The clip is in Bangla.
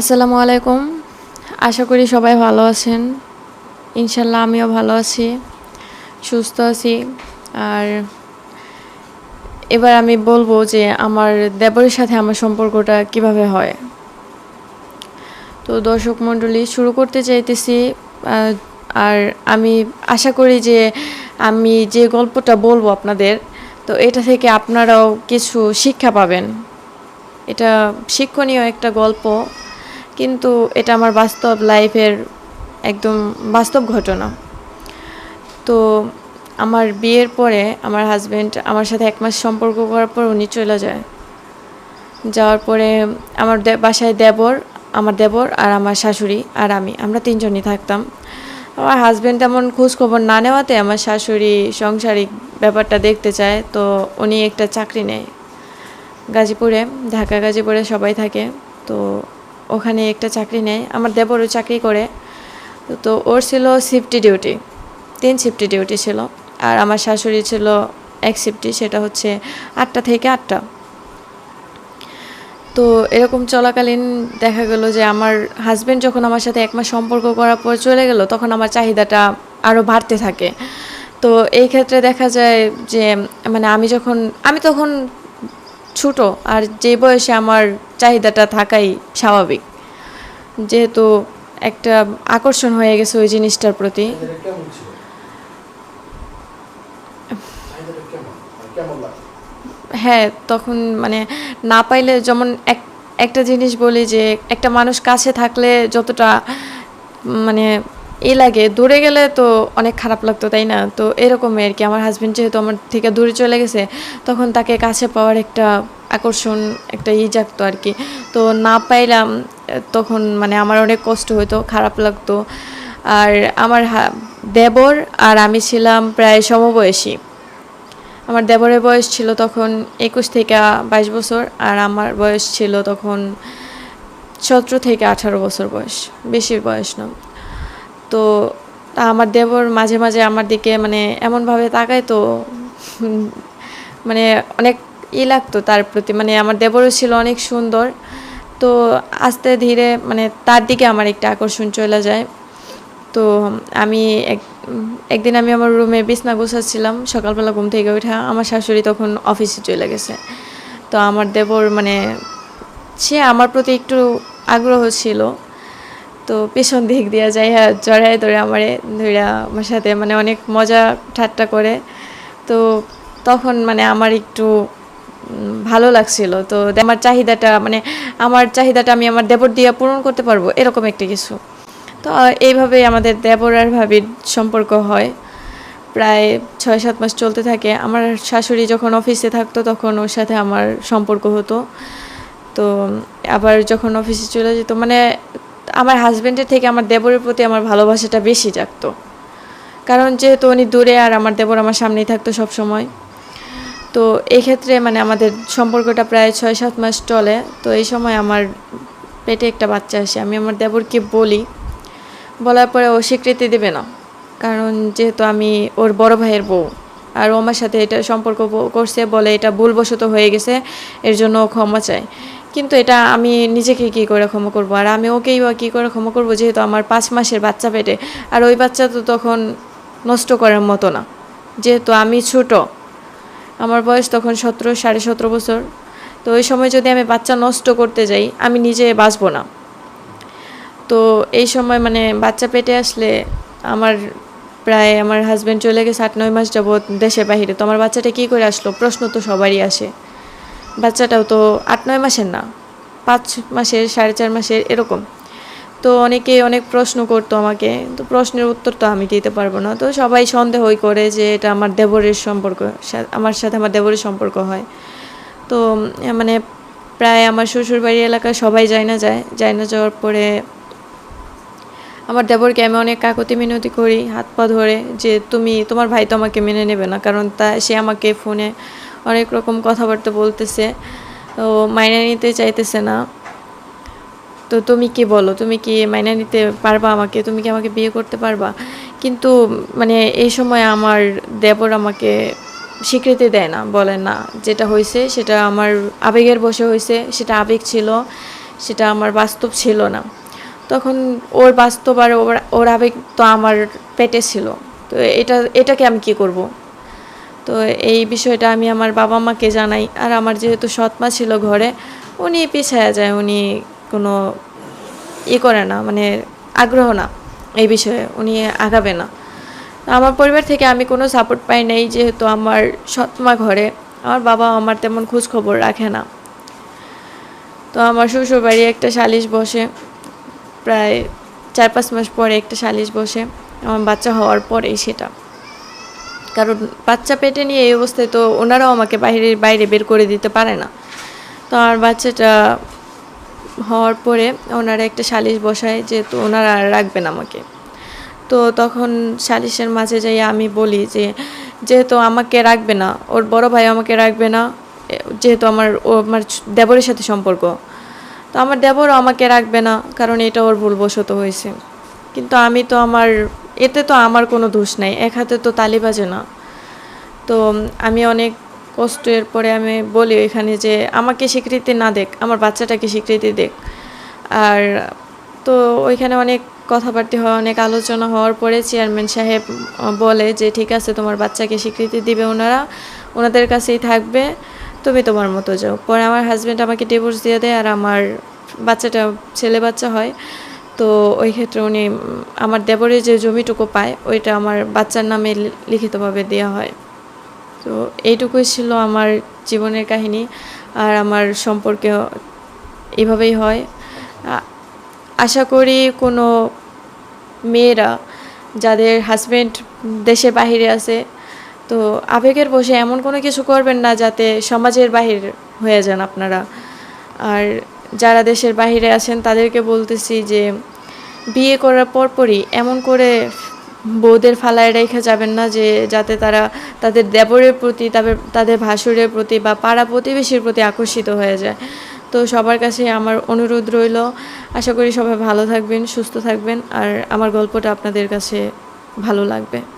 আসসালামু আলাইকুম। আশা করি সবাই ভালো আছেন। ইনশাল্লাহ আমিও ভালো আছি, সুস্থ আছি। আর এবার আমি বলব যে আমার দেবরের সাথে আমার সম্পর্কটা কীভাবে হয়। তো দর্শক মণ্ডলী, শুরু করতে চাইতেছি আর আমি আশা করি যে আমি যে গল্পটা বলব আপনাদের, তো এটা থেকে আপনারাও কিছু শিক্ষা পাবেন। এটা শিক্ষণীয় একটা গল্প। কিন্তু এটা আমার বাস্তব লাইফের একদম বাস্তব ঘটনা। তো আমার বিয়ের পরে আমার হাজব্যান্ড আমার সাথে এক মাস সম্পর্ক করার পর উনি চলে যায়। যাওয়ার পরে আমার বাসায় দেবর, আমার দেবর আর আমার শাশুড়ি আর আমি, আমরা তিনজনই থাকতাম। আমার হাজব্যান্ড তেমন খোঁজখবর না নেওয়াতে আমার শাশুড়ি সংসারিক ব্যাপারটা দেখতে চায়, তো উনি একটা চাকরি নেয়। গাজীপুরে, ঢাকা গাজীপুরে সবাই থাকে, তো ওখানে একটা চাকরি নেয়। আমার দেবরও চাকরি করে। তো ওর ছিল সিফটি ডিউটি তিন সিফটি ডিউটি ছিল। আর আমার শাশুড়ি ছিল এক সিফটি সেটা হচ্ছে আটটা থেকে আটটা। তো এরকম চলাকালীন দেখা গেল যে আমার হাজবেন্ড যখন আমার সাথে এক মাস সম্পর্ক করার পর চলে গেল, তখন আমার চাহিদাটা আরও বাড়তে থাকে। তো এই ক্ষেত্রে দেখা যায় যে মানে আমি যখন, আমি তখন ছোট আর যে বয়সে আমার চাহিদাটা থাকাই স্বাভাবিক। যেহেতু একটা আকর্ষণ হয়ে গেছে ওই জিনিসটার প্রতি। হ্যাঁ তখন মানে না পাইলে যেমন এক, একটা জিনিস বলি যে একটা মানুষ কাছে থাকলে যতটা মানে এ লাগে, দূরে গেলে তো অনেক খারাপ লাগতো, তাই না? তো এরকমই আর কি, আমার হাজব্যান্ড যেহেতু আমার থেকে দূরে চলে গেছে, তখন তাকে কাছে পাওয়ার একটা আকর্ষণ, একটা ই জাগতো আর কি। তো না পাইলাম, তখন মানে আমার অনেক কষ্ট হতো খারাপ লাগতো। আর আমার দেবর আর আমি ছিলাম প্রায় সমবয়সী। আমার দেবরের বয়স ছিল তখন একুশ থেকে বাইশ বছর, আর আমার বয়স ছিল তখন সতেরো থেকে আঠারো বছর বয়স, বেশি বয়স না। তো আমার দেবর মাঝে মাঝে আমার দিকে মানে এমনভাবে তাকায় তো মানে অনেক ই লাগতো তার প্রতি। মানে আমার দেবরও ছিল অনেক সুন্দর। তো আস্তে ধীরে মানে তার দিকে আমার একটা আকর্ষণ চলে যায়। তো আমি এক, একদিন আমি আমার রুমে বিছনা গোছাচ্ছিলাম। সকালবেলা ঘুম থেকে উঠে আমার শাশুড়ি তখন অফিসে চলে গেছে। তো আমার দেবর মানে সে আমার প্রতি একটু আগ্রহ ছিল। তো পেছন দিক দিয়ে যাই হ্যাঁ জড়ায় ধরে আমারে ধরে আমার সাথে মানে অনেক মজা ঠাট্টা করে। তো তখন মানে আমার একটু ভালো লাগছিল। তো আমার চাহিদাটা মানে আমার চাহিদাটা আমি আমার দেবর দিয়ে পূরণ করতে পারব এরকম একটা কিছু। তো এইভাবেই আমাদের দেবর আর ভাবির সম্পর্ক হয়। প্রায় ছয় সাত মাস চলতে থাকে। আমার শাশুড়ি যখন অফিসে থাকতো তখন ওর সাথে আমার সম্পর্ক হতো। তো আবার যখন অফিসে চলে যেত মানে আমার হাজব্যান্ডের থেকে আমার দেবরের প্রতি আমার ভালোবাসাটা বেশি জাগতো। কারণ যেহেতু উনি দূরে আর আমার দেবর আমার সামনেই থাকতো সব সময় তো এই ক্ষেত্রে মানে আমাদের সম্পর্কটা প্রায় ছয় সাত মাস চলে। তো এই সময় আমার পেটে একটা বাচ্চা আসে। আমি আমার দেবরকে বলি। বলার পরে ও স্বীকৃতি দেবে না। কারণ যেহেতু আমি ওর বড় ভাইয়ের বউ। আর ও আমার সাথে এটা সম্পর্ক করছে বলে এটা ভুলবশত হয়ে গেছে, এর জন্য ও ক্ষমা চায়। কিন্তু এটা আমি নিজেকে কী করে ক্ষমা করব? আর আমি ওকেই বা কী করে ক্ষমা করব যেহেতু আমার পাঁচ মাসের বাচ্চা পেটে? আর ওই বাচ্চা তো তখন নষ্ট করার মতো না। যেহেতু আমি ছোট, আমার বয়স তখন সতেরো, সাড়ে সতেরো বছর। তো ওই সময় যদি আমি বাচ্চা নষ্ট করতে যাই, আমি নিজে বাঁচবো না। তো এই সময় মানে বাচ্চা পেটে আসলে আমার প্রায় আমার হাজব্যান্ড চলে গেছে আট, নয় মাস যাবৎ দেশের বাহিরে। তো আমার বাচ্চাটা কী করে আসলো? প্রশ্ন তো সবারই আসে। বাচ্চাটাও তো আট, নয় মাসের না, পাঁচ মাসের, সাড়ে চার মাসের, এরকম। তো অনেকে অনেক প্রশ্ন করতো আমাকে। তো প্রশ্নের উত্তর তো আমি দিতে পারব না। তো সবাই সন্দেহই করে যে এটা আমার দেবরের সম্পর্ক আমার সাথে আমার দেবরের সম্পর্ক হয়। তো মানে প্রায় আমার শ্বশুরবাড়ি এলাকার সবাই যায় না যায় যায় না যাওয়ার পরে আমার দেবরকে আমি অনেক কাকতি মিনতি করি, হাত পা ধরে যে তুমি, তোমার ভাই তো আমাকে মেনে নেবে না, কারণ তা, সে আমাকে ফোনে অনেক রকম কথাবার্তা বলতেছে ও মাইনে নিতে চাইতেছে না। তো তুমি কি বলো, তুমি কি মাইনে নিতে পারবা আমাকে? তুমি কি আমাকে বিয়ে করতে পারবা? কিন্তু মানে এই সময় আমার দেবর আমাকে স্বীকৃতি দেয় না, বলে না। যেটা হয়েছে, সেটা আমার আবেগের বসে হয়েছে, সেটা আবেগ ছিল, সেটা আমার বাস্তব ছিল না। তখন ওর বাস্তব আর ওর ওর আবেগ তো আমার পেটে ছিল। তো এটা, এটাকে আমি কি করব? তো এই বিষয়টা আমি আমার বাবা মাকে জানাই। আর আমার যেহেতু সৎমা ছিল ঘরে, উনি পিছায়া যায়, উনি কোনো ই করে না মানে আগ্রহ না এই বিষয়ে, উনি আগাবে না। আমার পরিবার থেকে আমি কোনো সাপোর্ট পাই নাই, যেহেতু আমার সৎমা ঘরে, আমার বাবা আমার তেমন খোঁজ খবর রাখে না। তো আমার শ্বশুর বাড়ি একটা সালিশ বসে। প্রায় চার পাঁচ মাস পরে একটা সালিশ বসে আমার বাচ্চা হওয়ার পরেই সেটা। কারণ বাচ্চা পেটে নিয়ে এই অবস্থায় তো ওনারাও আমাকে বাইরে বাইরে বের করে দিতে পারে না। তো আমার বাচ্চাটা হওয়ার পরে ওনারা একটা সালিশ বসায় যেহেতু ওনারা আর রাখবেন আমাকে। তো তখন সালিশের মাঝে যাই আমি বলি যে, যেহেতু আমাকে রাখবে না, ওর বড় ভাই আমাকে রাখবে না যেহেতু আমার, ও আমার দেবরের সাথে সম্পর্ক তো আমার দেবরও আমাকে রাখবে না, কারণ এটা ওর ভুলবশত হয়েছে। কিন্তু আমি তো আমার, এতে তো আমার কোনো দোষ নাই, এক হাতে তো তালি বাজে না। তো আমি অনেক কষ্টের পরে আমি বলি এখানে যে, আমাকে স্বীকৃতি না দেখ, আমার বাচ্চাটাকে স্বীকৃতি দেখ। আর তো ওইখানে অনেক কথাবার্তা হয়, অনেক আলোচনা হওয়ার পরে চেয়ারম্যান সাহেব বলে যে, ঠিক আছে, তোমার বাচ্চাকে স্বীকৃতি দিবে ওনারা, ওনাদের কাছেই থাকবে। তুমি তোমার মতো যাও। পরে আমার হাজব্যান্ড আমাকে ডিভোর্স দিয়ে দেয় আর আমার বাচ্চাটা ছেলে বাচ্চা হয়। তো ওই ক্ষেত্রে উনি, আমার দেবরের যে জমিটুকু পায়, ওইটা আমার বাচ্চার নামে লিখিতভাবে দেওয়া হয়। তো এইটুকুই ছিল আমার জীবনের কাহিনী আর আমার সম্পর্কে এভাবেই হয়। আশা করি কোনো মেয়েরা যাদের হাজবেন্ড দেশের বাহিরে আছে তো আবেগের বসে এমন কোনো কিছু করবেন না যাতে সমাজের বাহির হয়ে যান আপনারা। আর যারা দেশের বাহিরে আছেন, তাদেরকে বলতেছি যে, বিয়ে করার পরপরই এমন করে বউদের ফালায় রেখে যাবেন না যে, যাতে তারা তাদের দেবরের প্রতি, তাদের তাদের ভাসুরের প্রতি বা পাড়া প্রতিবেশীর প্রতি আকর্ষিত হয়ে যায়। তো সবার কাছে আমার অনুরোধ রইল। আশা করি সবাই ভালো থাকবেন, সুস্থ থাকবেন। আর আমার গল্পটা আপনাদের কাছে ভালো লাগবে।